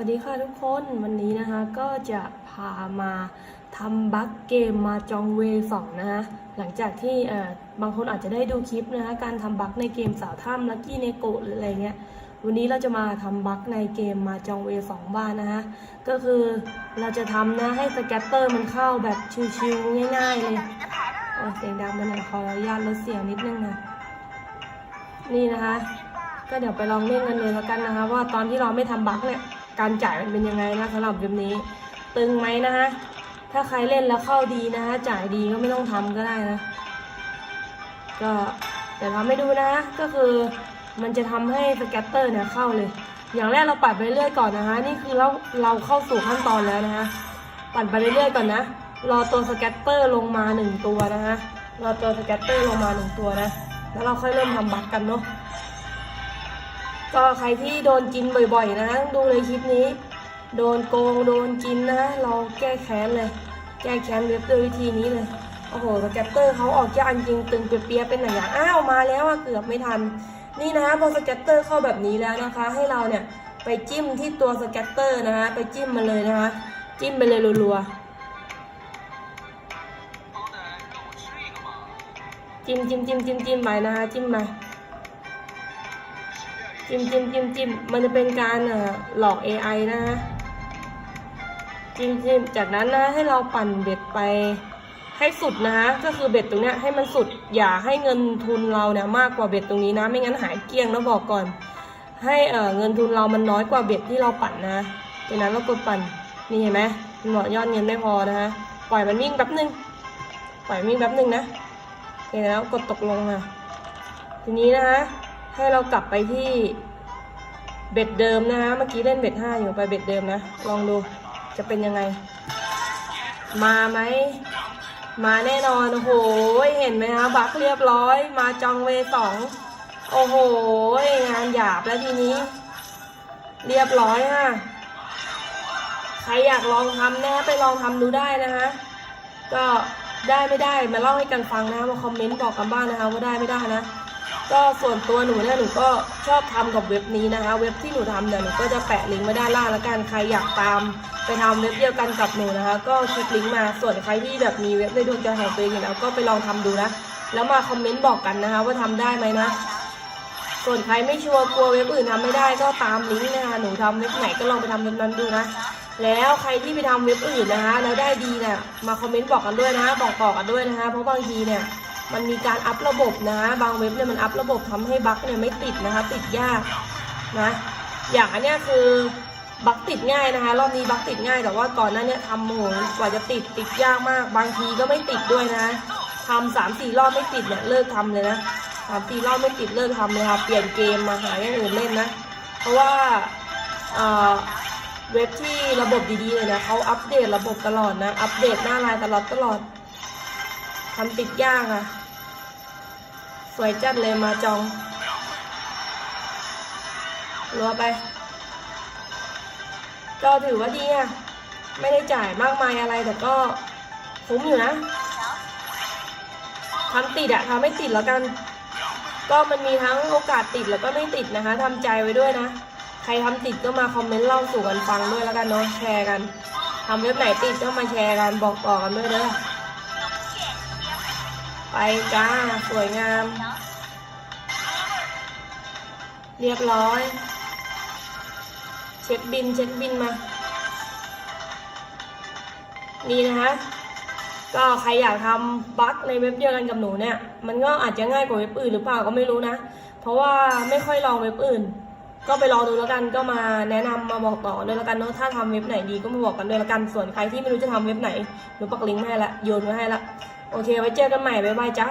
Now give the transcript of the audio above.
วัสดีค่ะทุกคนวันนี้นะคะก็จะพามาทำบัคเกมมาจองเวสองนะคะหลังจากที่บางคนอาจจะได้ดูคลิปนะคะการทำบัคในเกมสาวถ้ำลักกี้เนโกหรืออะไรเงี้ยวันนี้เราจะมาทำบัคในเกมมาจองเวสองบ้านนะคะก็คือเราจะทำนะให้สแกตเตอร์มันเข้าแบบชิวๆง่ายๆเลยโอ้เสียงดังไปหน่อยขออนุญาตลดเสียงนิดนึงนะนี่นะคะ ก็เดี๋ยวไปลองเล่นกันเลยแล้วกันนะคะว่าตอนที่เราไม่ทำบัคเนี่ย การจ่ายมันเป็นยังไงนะสำหรับเกมนี้ ตึงไหมนะคะถ้าใครเล่นแล้วเข้าดีนะคะจ่ายดีก็ไม่ต้องทำก็ได้นะ ก็เดี๋ยวทำให้ดูนะก็คือมันจะทำให้สแกตเตอร์เนี่ยเข้าเลย อย่างแรกเราปัดไปเรื่อยก่อนนะคะนี่คือเราเราเข้าสู่ขั้นตอนแล้วนะคะปั่นไปเรื่อยก่อนนะรอตัวสแกตเตอร์ลงมาหนึ่งตัวนะคะรอตัวสแกตเตอร์ลงมาหนึ่งตัวนะแล้วเราค่อยเริ่มทำบัคกันเนาะ ก็ใครที่โดนกินบ่อยๆ นะดูเลยคลิปนี้ โดนโกงโดนกินนะ เราแก้แค้นเลย แก้แค้นเว็บด้วยวิธีนี้เลย โอ้โหสแกตเตอร์เขาออกยากจริงตึงเปียๆเป็นหนังอย่างอ้าวมาแล้วอะเกือบไม่ทัน นี่นะพอสแกตเตอร์เข้าแบบนี้แล้วนะคะ ให้เราเนี่ยไปจิ้มที่ตัวสแกตเตอร์นะคะไปจิ้มมันเลยนะคะ จิ้มไปเลยรัวๆจิ้มจิ้มจิ้มจิ้มจิ้มไปนะคะจิ้มไป จิ้มจิ้มจิ้มจิ้มมันจะเป็นการอ่อหลอก AI นะฮะจิ้มจิ้มจากนั้นนะให้เราปั่นเบ็ดไปให้สุดนะฮะก็คือเบ็ดตรงเนี้ยให้มันสุดอย่าให้เงินทุนเราเนี่ยมากกว่าเบ็ดตรงนี้นะ ไม่งั้นหายเกลี้ยงนะบอกก่อน ให้เอ่อเงินทุนเรามันน้อยกว่าเบ็ดที่เราปั่นนะจากนั้นเรากดปั่นนี่เห็นไหมมันบอยอดเงินไม่พอนะฮะปล่อยมันวิ่งแป๊บนึงปล่อยมันวิ่งแป๊บนึงนะโอเคแล้วกดตกลงอะทีนี้นะฮะ ให้เรากลับไปที่เบ็ดเดิมนะฮะเมื่อกี้เล่นเบ็ดห้าอยู่ไปเบ็ดเดิมนะ ลองดูจะเป็นยังไง มาไหม มาแน่นอน โอ้โห เห็นไหมคะบักเรียบร้อย มาจองเวสองโอ้โห งานหยาบแล้วทีนี้ เรียบร้อยค่ะ ใครอยากลองทำนะไปลองทำดูได้นะคะ ก็ได้ไม่ได้มาเล่าให้กันฟังนะมาคอมเมนต์บอกกันบ้างนะคะว่าได้ไม่ได้นะ ก็ส่วนตัวหนูเนี่ยหนูก็ชอบทำกับเว็บนี้นะคะ เว็บที่หนูทำเนี่ยหนูก็จะแปะลิงก์ไว้ด้านล่างแล้วกันใครอยากตาม ไปทำเว็บเดียวกันกับหนูนะคะ ก็คลิกลิงก์มาส่วนใครที่แบบมีเว็บในดวงใจของตัวเองอยู่แล้วก็ไปลองทำดูนะแล้วมาคอมเมนต์บอกกันนะคะ ว่าทำได้ไหมนะส่วนใครไม่ชัวร์กลัวเว็บอื่นทำไม่ได้ก็ตามลิงก์นะคะหนูทำเว็บไหนก็ลองไปทำเว็บนั้นดูนะแล้วใครที่ไปทำเว็บอื่นนะคะแล้วได้ดีเนี่ยมาคอมเมนต์บอกกันด้วยนะบอกต่อกันด้วยนะคะเพราะบางทีเนี่ย มันมีการอัพระบบนะ บางเว็บเนี่ยมันอัพระบบทำให้บั๊กเนี่ยไม่ติดนะคะ ติดยากนะ อย่างอันเนี้ยคือบั๊กติดง่ายนะคะ รอบนี้บั๊กติดง่ายแต่ว่าก่อนหน้าเนี้ทำโหกว่าจะติดติดยากมาก บางทีก็ไม่ติดด้วยนะทำสามสี่รอบไม่ติดเนี่ยเลิกทำเลยนะสามสี่รอบไม่ติดเลิกทำเลยค่ะเปลี่ยนเกมมาหาอย่างอื่นเล่นนะ เพราะว่าเอ่อเว็บที่ระบบดีๆเลยนะเขาอัปเดตระบบตลอดนะ อัปเดตหน้าไลน์ตลอดตลอดทำติดยากอะ สวยจัดเลยมาจองรัวไป ก็ถือว่าดีอะ ไม่ได้จ่ายมากมายอะไรแต่ก็คุ้มอยู่นะทำติดอะทำไม่ติดแล้วกัน ก็มันมีทั้งโอกาสติดแล้วก็ไม่ติดนะคะทำใจไว้ด้วยนะ ใครทำติดก็มาคอมเมนต์เล่าสู่กันฟังด้วยแล้วกันเนาะแชร์กันทำเว็บไหนติดก็มาแชร์กันบอกต่อกันด้วยเด้อ จ้า สวยงาม เรียบร้อย เช็คบิน เช็คบินมา นี่นะคะ ก็ใครอยากทำบั๊กในเว็บเดียวกันกับหนูเนี่ย มันก็อาจจะง่ายกว่าเว็บอื่นหรือเปล่าก็ไม่รู้นะ เพราะว่าไม่ค่อยลองเว็บอื่น ก็ไปลองดูแล้วกันก็มาแนะนำมาบอกต่อด้วยแล้วกันเนาะถ้าทำเว็บไหนดีก็มาบอกกันด้วยแล้วกันส่วนใครที่ไม่รู้จะทำเว็บไหนหนูปักลิงก์ให้ละโยนไว้ให้ละโอเคไว้เจอกันใหม่บ๊ายบายจ้า